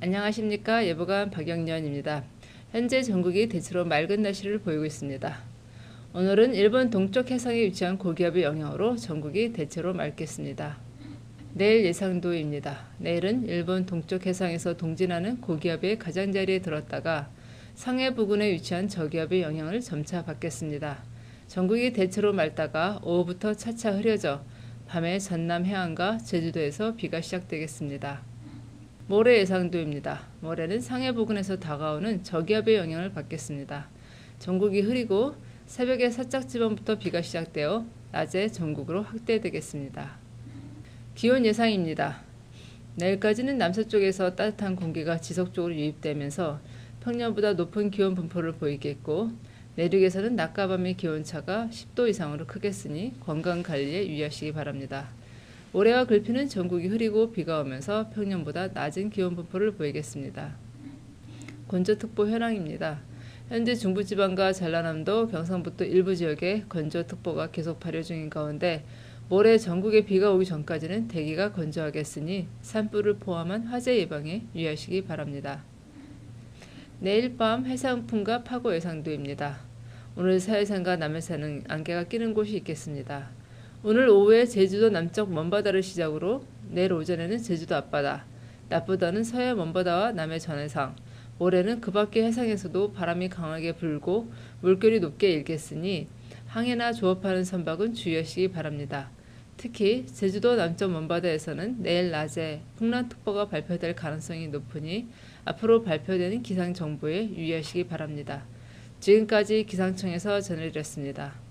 안녕하십니까 예보관 박영년입니다. 현재 전국이 대체로 맑은 날씨를 보이고 있습니다. 오늘은 일본 동쪽 해상에 위치한 고기압의 영향으로 전국이 대체로 맑겠습니다. 내일 예상도입니다. 내일은 일본 동쪽 해상에서 동진하는 고기압의 가장자리에 들었다가 상해 부근에 위치한 저기압의 영향을 점차 받겠습니다. 전국이 대체로 맑다가 오후부터 차차 흐려져 밤에 전남 해안과 제주도에서 비가 시작되겠습니다. 모레 예상도입니다. 모레는 상해 부근에서 다가오는 저기압의 영향을 받겠습니다. 전국이 흐리고 새벽에 살짝지방부터 비가 시작되어 낮에 전국으로 확대되겠습니다. 기온 예상입니다. 내일까지는 남서쪽에서 따뜻한 공기가 지속적으로 유입되면서 평년보다 높은 기온 분포를 보이겠고 내륙에서는 낮과 밤의 기온차가 10도 이상으로 크겠으니 건강 관리에 유의하시기 바랍니다. 올해와 글피는 전국이 흐리고 비가 오면서 평년보다 낮은 기온 분포를 보이겠습니다. 건조특보 현황입니다. 현재 중부지방과 전라남도, 경상북도 일부 지역에 건조특보가 계속 발효 중인 가운데 모레 전국에 비가 오기 전까지는 대기가 건조하겠으니 산불을 포함한 화재 예방에 유의하시기 바랍니다. 내일 밤 해상풍과 파고 예상도입니다. 오늘 서해상과 남해상은 안개가 끼는 곳이 있겠습니다. 오늘 오후에 제주도 남쪽 먼바다를 시작으로 내일 오전에는 제주도 앞바다, 낮보다는 서해 먼바다와 남해 전해상, 모레는 그 밖의 해상에서도 바람이 강하게 불고 물결이 높게 일겠으니 항해나 조업하는 선박은 주의하시기 바랍니다. 특히 제주도 남쪽 먼바다에서는 내일 낮에 풍랑특보가 발표될 가능성이 높으니 앞으로 발표되는 기상 정보에 유의하시기 바랍니다. 지금까지 기상청에서 전해드렸습니다.